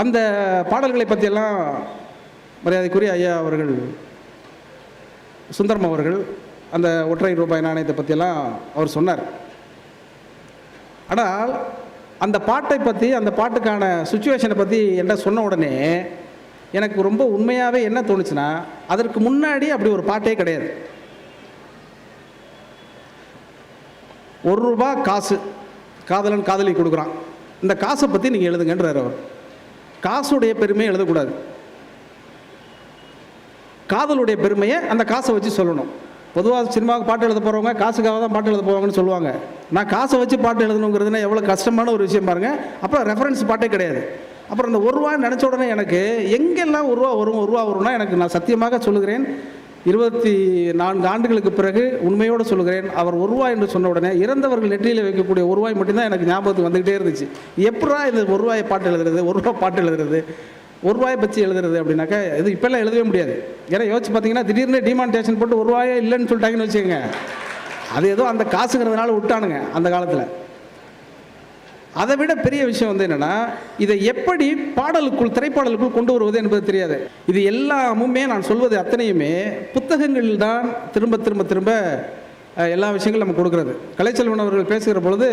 அந்த பாடல்களை பற்றியெல்லாம் மரியாதைக்குரிய ஐயா அவர்கள் சுந்தரம் அவர்கள் அந்த ஒற்றை ரூபாய் நாணயத்தை பற்றியெல்லாம் அவர் சொன்னார். ஆனால் அந்த பாட்டை பற்றி அந்த பாட்டுக்கான சுச்சுவேஷனை பற்றி என்ன சொன்ன உடனே எனக்கு ரொம்ப உண்மையாகவே என்ன தோணுச்சுன்னா அதற்கு முன்னாடி அப்படி ஒரு பாட்டே கிடையாது. ஒரு ரூபா காசு காதலன் காதலி கொடுக்குறான். இந்த காசை பற்றி நீங்கள் எழுதுங்கன்றார் அவர். காசுடைய பெருமையை எழுதக்கூடாது. காதலுடைய பெருமையை அந்த காசை வச்சு சொல்லணும். பொதுவாக சினிமாவுக்கு பாட்டு எழுத போகிறவங்க காசுக்காக தான் பாட்டு எழுத போவாங்கன்னு சொல்லுவாங்க. நான் காசை வச்சு பாட்டு எழுதணுங்கிறதுனா எவ்வளோ கஷ்டமான ஒரு விஷயம் பாருங்கள் அப்புறம் ரெஃபரன்ஸ் பாட்டே கிடையாது. அப்புறம் இந்த ஒரு ரூபா நினச்ச உடனே எனக்கு எங்கெல்லாம் ஒரு ரூபா வரும் ஒரு ரூபா வரும்னா எனக்கு நான் சத்தியமாக சொல்லுகிறேன். இருபத்தி நான்கு ஆண்டுகளுக்கு பிறகு உண்மையோடு சொல்லுகிறேன் அவர் ஒரு ரூபாய் என்று சொன்ன உடனே இறந்தவர்கள் நெற்றியில் வைக்கக்கூடிய ஒரு ரூபாய் மட்டும்தான் எனக்கு ஞாபகத்துக்கு வந்துக்கிட்டே இருந்துச்சு. எப்படா இந்த ஒரு ரூபாயை பாட்டு எழுதுறது ஒரு ரூபாய் பாட்டு எழுதுறது ஒரு ரூபாயை பற்றி எழுதுறது அப்படின்னாக்கா இது இப்போல்லாம் எழுதவே முடியாது. ஏன்னா யோசிச்சு பார்த்தீங்கன்னா திடீர்னு டிமான்டேஷன் போட்டு ஒரு ரூபாயே இல்லைன்னு சொல்லிட்டாங்கன்னு வச்சுக்கோங்க. அது ஏதோ அந்த காசுங்கிறதுனால விட்டானுங்க அந்த காலத்தில். அதை விட பெரிய விஷயம் வந்து என்னென்னா இதை எப்படி பாடலுக்குள் திரைப்பாடலுக்குள் கொண்டு வருவது என்பது தெரியாது. இது எல்லாமுமே நான் சொல்வது அத்தனையுமே புத்தகங்களில் தான் திரும்ப திரும்ப திரும்ப எல்லா விஷயங்களும் நம்ம கொடுக்குறது. கலைச்செல்வன் அவர்கள் பேசுகிற பொழுது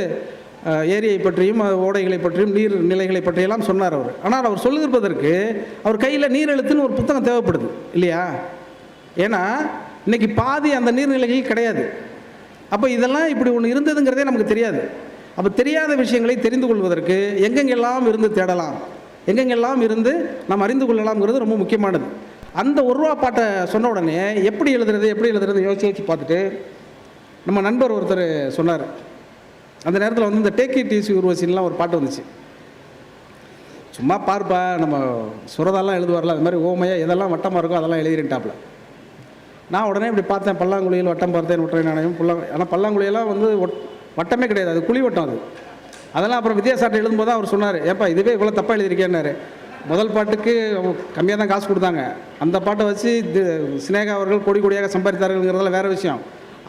ஏரியை பற்றியும் ஓடைகளை பற்றியும் நீர் நிலைகளை பற்றியெல்லாம் சொன்னார் அவர். ஆனால் அவர் சொல்லியிருப்பதற்கு அவர் கையில் நீர் எழுத்துன்னு ஒரு புத்தகம் தேவைப்படுது இல்லையா? ஏன்னா இன்னைக்கு பாதி அந்த நீர்நிலைகள் கிடையாது. அப்போ இதெல்லாம் இப்படி ஒன்று இருந்ததுங்கிறதே நமக்கு தெரியாது. அப்போ தெரியாத விஷயங்களை தெரிந்து கொள்வதற்கு எங்கெங்கெல்லாம் இருந்து தேடலாம்? எங்கெங்கெல்லாம் இருந்து நாம் அறிந்து கொள்ளலாம்ங்கிறது ரொம்ப முக்கியமானது. அந்த ஒரு ரூபா பாட்டை சொன்ன உடனே எப்படி எழுதுறது எப்படி எழுதுறது யோசிச்சு யோசிச்சு பார்த்துட்டு நம்ம நண்பர் ஒருத்தர் சொன்னார். அந்த நேரத்தில் வந்து இந்த டேக்கி ஈஸி உருவசின்லாம் ஒரு பாட்டு வந்துச்சு. சும்மா பார்ப்பா நம்ம சுரதெல்லாம் எழுதுவார்ல அது மாதிரி ஓமையா எதெல்லாம் வட்டமாக இருக்கோ அதெல்லாம் எழுதிருட்டாப்ல நான் உடனே இப்படி பார்த்தேன் பல்லாங்குழியில் வட்டம் பார்த்தேன் ஒற்றை நாணயம் புல்லா ஆனால் பல்லாங்குழியெல்லாம் வந்து ஒட்- வட்டமே கிடையாது அது குழி வட்டம் அது. அதெல்லாம் அப்புறம் வித்யாசாட்டை எழுதும்போது அவர் சொன்னார் ஏப்பா இதுவே இவ்வளோ தப்பாக எழுதியிருக்கேன்னாரு. முதல் பாட்டுக்கு கம்மியாக தான் காசு கொடுத்தாங்க. அந்த பாட்டை வச்சு இது சினேகா அவர்கள் கொடி கொடியாக சம்பாதித்தார்கள்ங்கிறதெல்லாம் வேறு விஷயம்.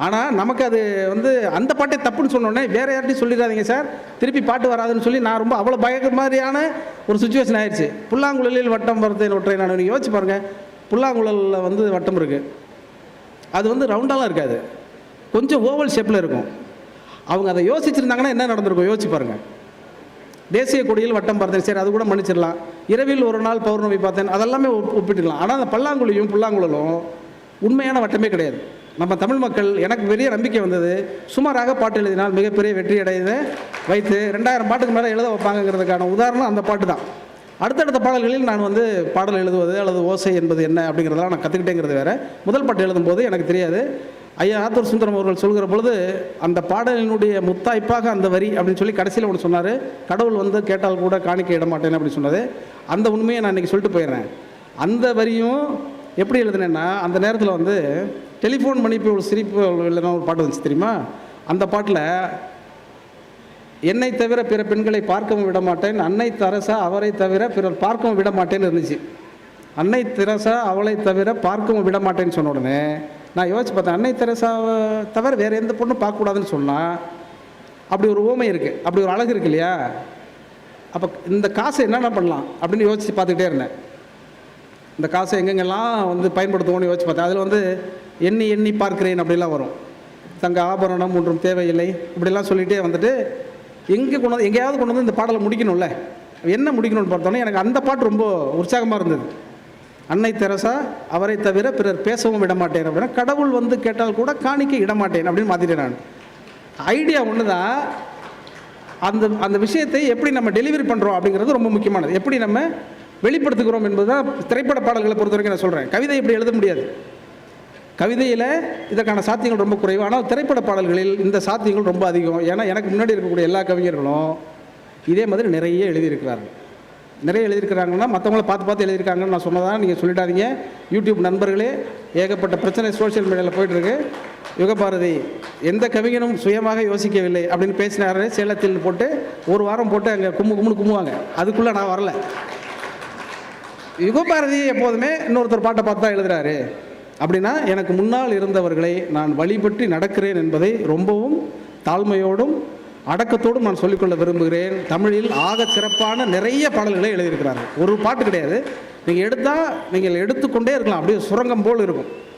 ஆனால் நமக்கு அது வந்து அந்த பாட்டை தப்புன்னு சொன்னோடனே வேறு யார்ட்டையும் சொல்லிடாதீங்க சார். திருப்பி பாட்டு வராதுன்னு சொல்லி நான் ரொம்ப அவ்வளோ பயங்கர மாதிரியான ஒரு சுச்சுவேஷன் ஆயிடுச்சு புல்லாங்குழலில் வட்டம் வரது ஒற்றை நான் நீங்கள் யோசிச்சு பாருங்கள் புல்லாங்குழலில் வந்து வட்டம் இருக்குது அது வந்து ரவுண்டாலாம் இருக்காது. கொஞ்சம் ஓவல் ஷேப்பில் இருக்கும். அவங்க அதை யோசிச்சிருந்தாங்கன்னா என்ன நடந்திருக்கும்? யோசிச்சு பாருங்கள் தேசிய கொடியில் வட்டம் பார்த்தேன். சரி அது கூட மன்னிச்சிடலாம். இரவில் ஒரு நாள் பௌர்ணமி பார்த்தேன். அதெல்லாமே ஒப்பிட்டுக்கலாம். ஆனால் அந்த பல்லாங்குழியும் புல்லாங்குழலும் உண்மையான வட்டமே கிடையாது. நம்ம தமிழ் மக்கள் எனக்கு பெரிய நம்பிக்கை வந்தது. சுமாராக பாட்டு எழுதினால் மிகப்பெரிய வெற்றி அடையதை வைத்து ரெண்டாயிரம் பாட்டுக்கு மேலே எழுத வைப்பாங்கங்கிறதுக்கான உதாரணம் அந்த பாட்டு தான். அடுத்தடுத்த பாடல்களில் நான் வந்து பாடல் எழுதுவது அல்லது ஓசை என்பது என்ன அப்படிங்கிறதெல்லாம் நான் கற்றுக்கிட்டேங்கிறது வேறு. முதல் பாட்டு எழுதும்போது எனக்கு தெரியாது. ஐயா ஆத்தூர் சுந்தரம் அவர்கள் சொல்கிற பொழுது அந்த பாடலினுடைய முத்தாய்ப்பாக அந்த வரி அப்படின்னு சொல்லி கடைசியில் ஒன்று சொன்னார். கடவுள் வந்து கேட்டால் கூட காணிக்க இட மாட்டேன் அப்படின்னு சொன்னது அந்த உண்மையை நான் இன்றைக்கி சொல்லிட்டு போயிடுறேன். அந்த வரியும் எப்படி எழுதுனேன்னா அந்த நேரத்தில் வந்து டெலிஃபோன் பண்ணி இப்போ ஒரு சிரிப்பு இல்லைன்னா ஒரு பாட்டு வந்துச்சு தெரியுமா? அந்த பாட்டில் என்னை தவிர பிற பெண்களை பார்க்கவும் விட மாட்டேன். அன்னை தரசா அவரை தவிர பிறர் பார்க்கவும் விட மாட்டேன்னு இருந்துச்சு. அன்னை தரசா அவளை தவிர பார்க்கவும் விட மாட்டேன்னு சொன்ன உடனே நான் யோசிச்சு பார்த்தேன் அன்னை தெரசாவை தவிர வேறு எந்த பொண்ணும் பார்க்கக்கூடாதுன்னு சொன்னால் அப்படி ஒரு ஊமை இருக்குது அப்படி ஒரு அழகு இருக்கு இல்லையா? அப்போ இந்த காசை என்னென்ன பண்ணலாம் அப்படின்னு யோசித்து பார்த்துக்கிட்டே இருந்தேன். இந்த காசை எங்கெங்கெல்லாம் வந்து பயன்படுத்துவோம்னு யோசிச்சு பார்த்தேன். அதில் வந்து எண்ணி எண்ணி பார்க்கிறேன் அப்படிலாம் வரும். தங்க ஆபரணம் ஒன்றும் தேவையில்லை இப்படிலாம் சொல்லிகிட்டே வந்துட்டு எங்கே கொண்டு வந்து எங்கேயாவது கொண்டு வந்து இந்த பாடலை முடிக்கணும்ல? என்ன முடிக்கணும்னு பார்த்தோன்னே எனக்கு அந்த பாட்டு ரொம்ப உற்சாகமாக இருந்தது. அன்னை தெரசா அவரை தவிர பிறர் பேசவும் விடமாட்டேன் அப்படின்னா கடவுள் வந்து கேட்டால் கூட காணிக்க இடமாட்டேன் அப்படின்னு மாற்றிட்டேன் நான். ஐடியா ஒன்று தான் அந்த அந்த விஷயத்தை எப்படி நம்ம டெலிவரி பண்ணுறோம் அப்படிங்கிறது ரொம்ப முக்கியமானது. எப்படி நம்ம வெளிப்படுத்துகிறோம் என்பது தான் திரைப்பட பாடல்களை பொறுத்த வரைக்கும் நான் சொல்கிறேன் கவிதை இப்படி எழுத முடியாது. கவிதையில் இதற்கான சாத்தியங்கள் ரொம்ப குறைவு. ஆனால் திரைப்பட பாடல்களில் இந்த சாத்தியங்கள் ரொம்ப அதிகம். ஏன்னா எனக்கு முன்னாடி இருக்கக்கூடிய எல்லா கவிஞர்களும் இதே மாதிரி நிறைய எழுதியிருக்கிறார்கள். நிறைய எழுதியிருக்கிறாங்கன்னா மற்றவங்கள பார்த்து பார்த்து எழுதியிருக்காங்கன்னு நான் சொன்னதான் நீங்கள் சொல்லிட்டாதீங்க யூடியூப் நண்பர்களே ஏகப்பட்ட பிரச்சனை சோஷியல் மீடியாவில் போயிட்டுருக்கு. யுகபாரதி எந்த கவிஞனும் சுயமாக யோசிக்கவில்லை அப்படின்னு பேசினாரு சேலத்தில் போட்டு ஒரு வாரம் போட்டு அங்கே கும்மு கும்முன்னு கும்முவாங்க. அதுக்குள்ளே நான் வரல. யுகபாரதி எப்போதுமே இன்னொருத்தர் பாட்டை பார்த்து தான் எழுதுறாரு. அப்படின்னா எனக்கு முன்னால் இருந்தவர்களை நான் வழிபட்டு நடக்கிறேன் என்பதை ரொம்பவும் தாழ்மையோடும் அடக்கத்தோடு நான் சொல்லிக்கொள்ள விரும்புகிறேன். தமிழில் ஆக சிறப்பான நிறைய பாடல்களை எழுதியிருக்கிறார்கள். ஒரு பாட்டு கிடையாது. நீங்கள் எடுத்தால் நீங்கள் எடுத்துக்கொண்டே இருக்கலாம். அப்படியே சுரங்கம் போல் இருக்கும்.